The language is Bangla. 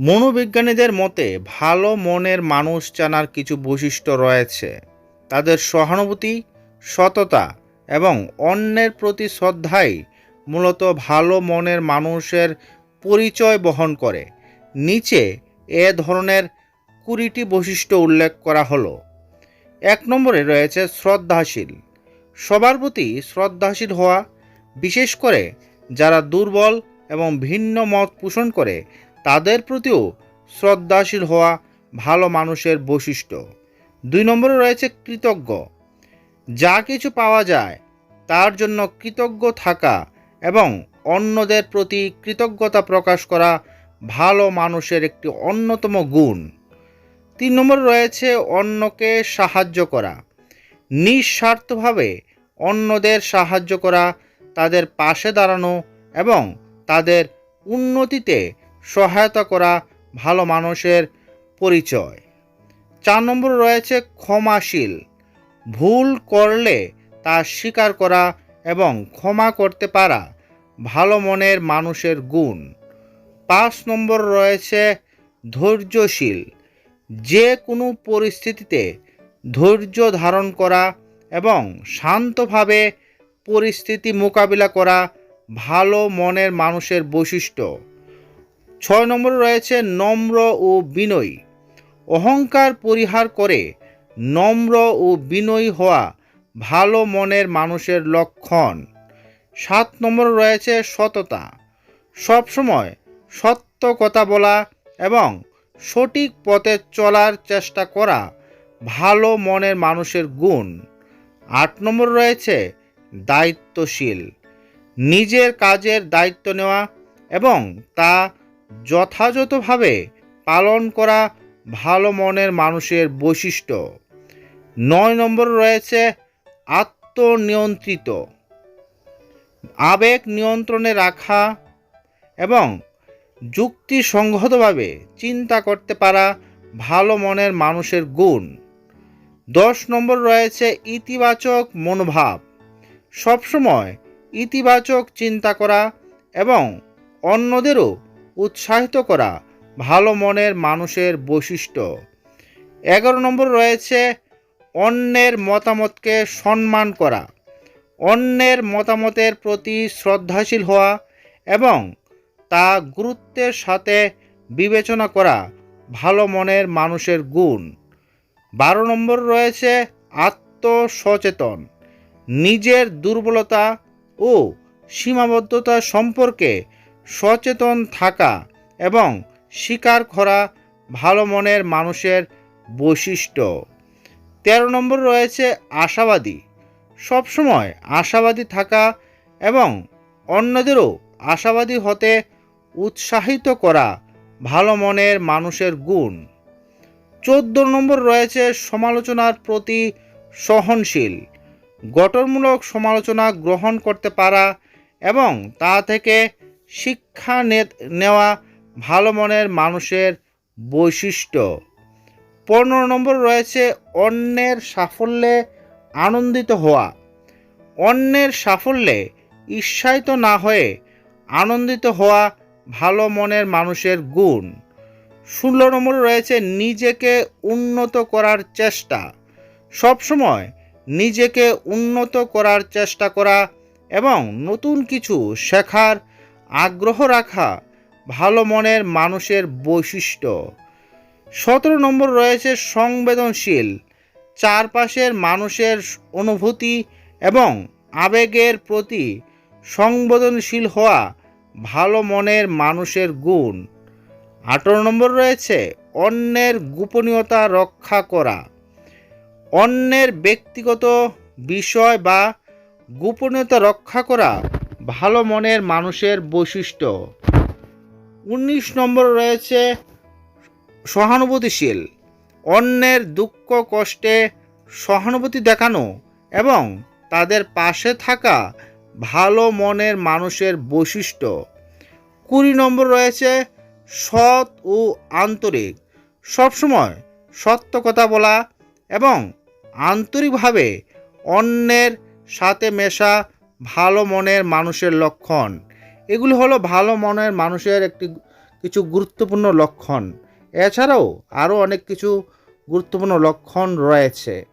মনোবিজ্ঞানীদের মতে, ভালো মনের মানুষ জানার কিছু বৈশিষ্ট্য রয়েছে। তাদের সহানুভূতি, সততা এবং অন্যের প্রতি শ্রদ্ধাই মূলত ভালো মনের মানুষের পরিচয় বহন করে। নিচে এ ধরনের কুড়িটি বৈশিষ্ট্য উল্লেখ করা হলো। এক নম্বরে রয়েছে শ্রদ্ধাশীল। সবার প্রতি শ্রদ্ধাশীল হওয়া, বিশেষ করে যারা দুর্বল এবং ভিন্ন মত পোষণ করে তাদের প্রতিও শ্রদ্ধাশীল হওয়া ভালো মানুষের বৈশিষ্ট্য। দুই নম্বরে রয়েছে কৃতজ্ঞ। যা কিছু পাওয়া যায়, তার জন্য কৃতজ্ঞ থাকা এবং অন্যদের প্রতি কৃতজ্ঞতা প্রকাশ করা ভালো মানুষের একটি অন্যতম গুণ। তিন নম্বরে রয়েছে অন্যকে সাহায্য করা। নিঃস্বার্থভাবে অন্যদের সাহায্য করা, তাদের পাশে দাঁড়ানো এবং তাদের উন্নতিতে সহায়তা করা ভালো মানুষের পরিচয়। চার নম্বর রয়েছে ক্ষমাশীল। ভুল করলে তা স্বীকার করা এবং ক্ষমা করতে পারা ভালো মনের মানুষের গুণ। পাঁচ নম্বর রয়েছে ধৈর্যশীল। যে কোনো পরিস্থিতিতে ধৈর্য ধারণ করা এবং শান্তভাবে পরিস্থিতি মোকাবিলা করা ভালো মনের মানুষের বৈশিষ্ট্য। ছয় নম্বরে রয়েছে নম্র ও বিনয়ী। অহংকার পরিহার করে নম্র ও বিনয়ী হওয়া ভালো মনের মানুষের লক্ষণ। সাত নম্বরে রয়েছে সততা। সবসময় সত্য কথা বলা এবং সঠিক পথে চলার চেষ্টা করা ভালো মনের মানুষের গুণ। আট নম্বর রয়েছে দায়িত্বশীল। নিজের কাজের দায়িত্ব নেওয়া এবং তা যথাযথভাবে পালন করা ভালো মনের মানুষের বৈশিষ্ট্য। নয় নম্বর রয়েছে আত্মনিয়ন্ত্রিত। আবেগ নিয়ন্ত্রণে রাখা এবং যুক্তিসঙ্গতভাবে চিন্তা করতে পারা ভালো মনের মানুষের গুণ। দশ নম্বর রয়েছে ইতিবাচক মনোভাব। সবসময় ইতিবাচক চিন্তা করা এবং অন্যদেরও উৎসাহিত করা, ভালো মনের মানুষের বৈশিষ্ট্য। এগারো নম্বর রয়েছে অন্যের মতামতকে সম্মান করা, অন্যের মতামতের প্রতি শ্রদ্ধাশীল হওয়া এবং তা গুরুত্বের সাথে বিবেচনা করা ভালো মনের মানুষের গুণ। বারো নম্বর রয়েছে আত্মসচেতন, নিজের দুর্বলতা ও সীমাবদ্ধতা সম্পর্কে সচেতন থাকা এবং স্বীকার করা ভালো মনের মানুষের বৈশিষ্ট্য। তেরো নম্বর রয়েছে আশাবাদী। সবসময় আশাবাদী থাকা এবং অন্যদেরও আশাবাদী হতে উৎসাহিত করা ভালো মনের মানুষের গুণ। চোদ্দ নম্বর রয়েছে সমালোচনার প্রতি সহনশীল। গঠনমূলক সমালোচনা গ্রহণ করতে পারা এবং তা থেকে শিক্ষা নেওয়া ভালো মনের মানুষের বৈশিষ্ট্য। পনেরো নম্বর রয়েছে অন্যের সাফল্যে আনন্দিত হওয়া। অন্যের সাফল্যে ঈর্ষায়িত না হয়ে আনন্দিত হওয়া ভালো মনের মানুষের গুণ। ষোলো নম্বর রয়েছে নিজেকে উন্নত করার চেষ্টা। সবসময় নিজেকে উন্নত করার চেষ্টা করা এবং নতুন কিছু শেখার আগ্রহ রাখা ভালো মনের মানুষের বৈশিষ্ট্য। সতেরো নম্বর রয়েছে সংবেদনশীল, চারপাশের মানুষের অনুভূতি এবং আবেগের প্রতি সংবেদনশীল হওয়া ভালো মনের মানুষের গুণ। আঠারো নম্বর রয়েছে অন্যের গোপনীয়তা রক্ষা করা। অন্যের ব্যক্তিগত বিষয় বা গোপনীয়তা রক্ষা করা ভালো মনের মানুষের বৈশিষ্ট্য। উনিশ নম্বর রয়েছে সহানুভূতিশীল। অন্যের দুঃখ, কষ্টে সহানুভূতি দেখানো এবং তাদের পাশে থাকা ভালো মনের মানুষের বৈশিষ্ট্য। কুড়ি নম্বর রয়েছে সৎ ও আন্তরিক। সবসময় সত্য কথা বলা এবং আন্তরিকভাবে অন্যের সাথে মেশা ভালো মনের মানুষের লক্ষণ। এগুলি হলো ভালো মনের মানুষের একটি কিছু গুরুত্বপূর্ণ লক্ষণ। এছাড়াও আরও অনেক কিছু গুরুত্বপূর্ণ লক্ষণ রয়েছে।